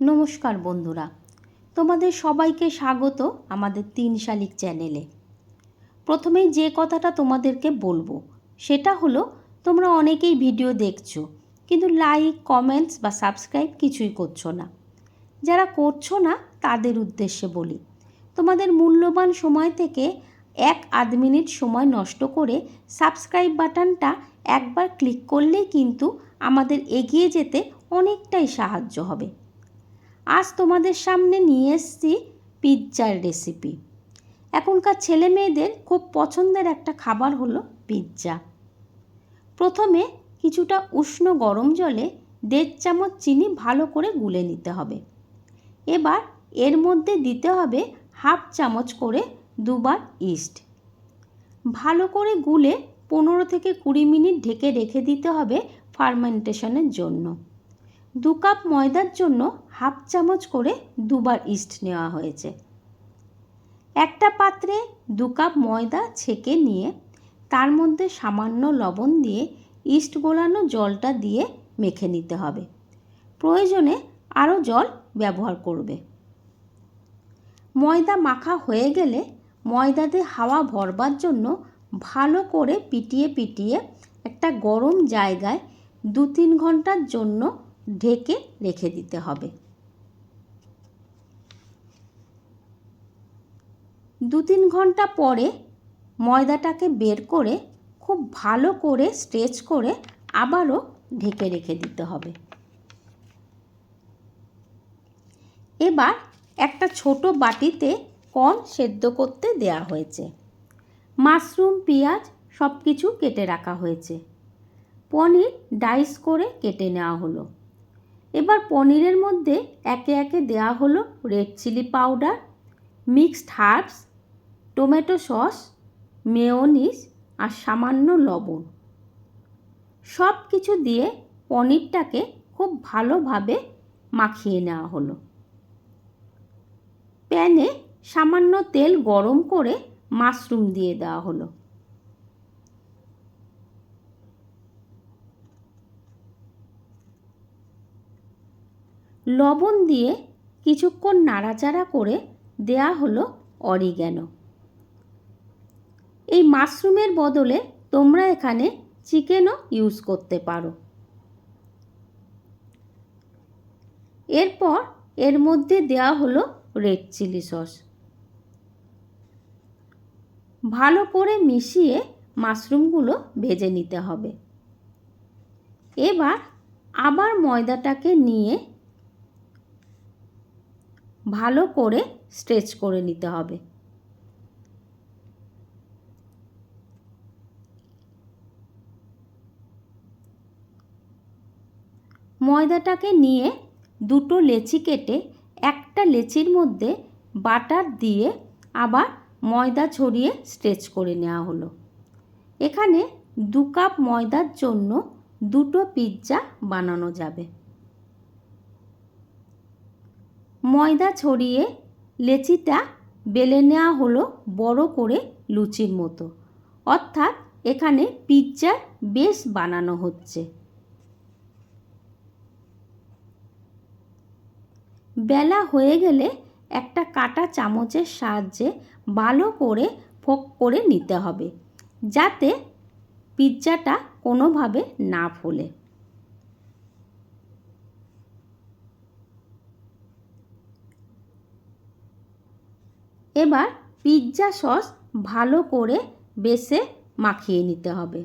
নমস্কার বন্ধুরা, তোমাদের সবাইকে স্বাগত আমাদের তিন শালিক চ্যানেলে। প্রথমেই যে কথাটা তোমাদেরকে বলব, সেটা হলো, তোমরা অনেকেই ভিডিও দেখছ, কিন্তু লাইক, কমেন্টস বা সাবস্ক্রাইব কিছুই করছ না। যারা করছ না, তাদের উদ্দেশ্যে বলি, তোমাদের মূল্যবান সময় থেকে এক আধ মিনিট সময় নষ্ট করে সাবস্ক্রাইব বাটনটা একবার ক্লিক করলেই কিন্তু আমাদের এগিয়ে যেতে অনেকটাই সাহায্য হবে। আজ তোমাদের সামনে নিয়ে এসছি পিৎজার রেসিপি এখনকার ছেলে মেয়েদের খুব পছন্দের একটা খাবার হলো পিৎজা। প্রথমে কিছুটা উষ্ণ গরম জলে দেড় চামচ চিনি ভালো করে গুলে নিতে হবে। এবার এর মধ্যে দিতে হবে হাফ চামচ করে দুবার ইস্ট। ভালো করে গুলে পনেরো থেকে কুড়ি মিনিট ঢেকে রেখে দিতে হবে ফার্মেন্টেশনের জন্য। দু কাপ ময়দার জন্য হাফ চামচ করে দুবার ইস্ট নেওয়া হয়েছে। একটা পাত্রে দু কাপ ময়দা ছেঁকে নিয়ে তার মধ্যে সামান্য লবণ দিয়ে ইস্ট গোলানো জলটা দিয়ে মেখে নিতে হবে। প্রয়োজনে আরও জল ব্যবহার করবে। ময়দা মাখা হয়ে গেলে ময়দাতে হাওয়া ভরবার জন্য ভালো করে পিটিয়ে পিটিয়ে একটা গরম জায়গায় দু তিন ঘণ্টার জন্য ঢেকে রেখে দিতে হবে। দু তিন ঘণ্টা পরে ময়দাটাকে বের করে খুব ভালো করে স্ট্রেচ করে আবারও ঢেকে রেখে দিতে হবে। এবার একটা ছোট বাটিতে কর্ন সেদ্ধ করতে দেয়া হয়েছে। মাশরুম, পেঁয়াজ সব কিছু কেটে রাখা হয়েছে। পনির ডাইস করে কেটে নেওয়া হলো। এবার পনিরের মধ্যে একে একে দেওয়া হলো red chilli powder, mixed herbs, tomato sauce, mayonnaise আর সামান্য লবণ। সব কিছু দিয়ে পনিরটাকে খুব ভালোভাবে মাখিয়ে নেওয়া হলো। প্যানে সামান্য তেল গরম করে মাশরুম দিয়ে দেওয়া হলো। লবণ দিয়ে কিছুক্ষণ নাড়াচাড়া করে দেয়া হলো অরিগ্যানো। এই মাশরুমের বদলে তোমরা এখানে চিকেনও ইউজ করতে পারো। এরপর এর মধ্যে দেওয়া হলো রেড চিলি সস। ভালো করে মিশিয়ে মাশরুমগুলো ভেজে নিতে হবে। এবার আবার ময়দাটাকে নিয়ে ভালো করে স্ট্রেচ করে নিতে হবে। ময়দাটাকে নিয়ে দুটো লেচি কেটে একটা লেচির মধ্যে বাটার দিয়ে আবার ময়দা ছড়িয়ে স্ট্রেচ করে নেওয়া হলো। এখানে দু কাপ ময়দার জন্য দুটো পিৎজা বানানো যাবে। ময়দা ছড়িয়ে লেচিটা বেলে নেওয়া হলো বড় করে লুচির মতো। অর্থাৎ এখানে পিৎজা বেশ বানানো হচ্ছে। বেলা হয়ে গেলে একটা কাটা চামচের সাহায্যে ভালো করে ফোক করে নিতে হবে, যাতে পিৎজাটা কোনোভাবে না ফোলে। এবার পিৎজা সস ভালো করে বেসে মাখিয়ে নিতে হবে।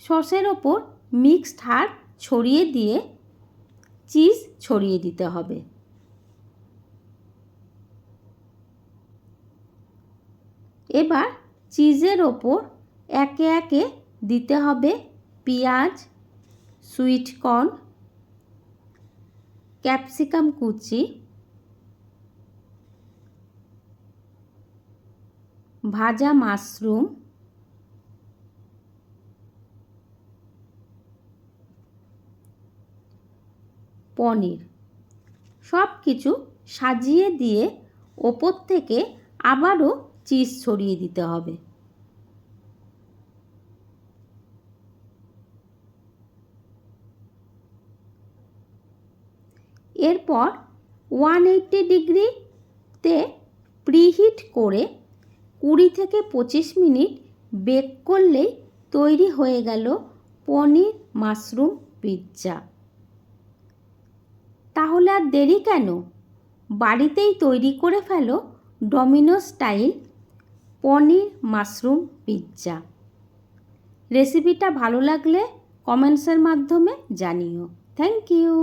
সসের ওপর মিক্সড হার্ব ছড়িয়ে দিয়ে চিজ ছড়িয়ে দিতে হবে। এবার চিজের ওপর একে একে দিতে হবে পেঁয়াজ সুইট কর্ন ক্যাপসিকাম কুচি, ভাজা মাশরুম, পনির। সব কিছু সাজিয়ে দিয়ে ওপর থেকে আবারও চিজ ছড়িয়ে দিতে হবে। এরপর ওয়ান এইট্টি ডিগ্রিতে প্রিহিট করে কুড়ি থেকে পঁচিশ মিনিট বেক করলেই তৈরি হয়ে গেল পনির মাশরুম পিৎজা। তাহলে আর দেরি কেন? বাড়িতেই তৈরি করে ফেলো Domino style paneer mushroom pizza. রেসিপিটা ভালো লাগলে কমেন্টসের মাধ্যমে জানিও। Thank you.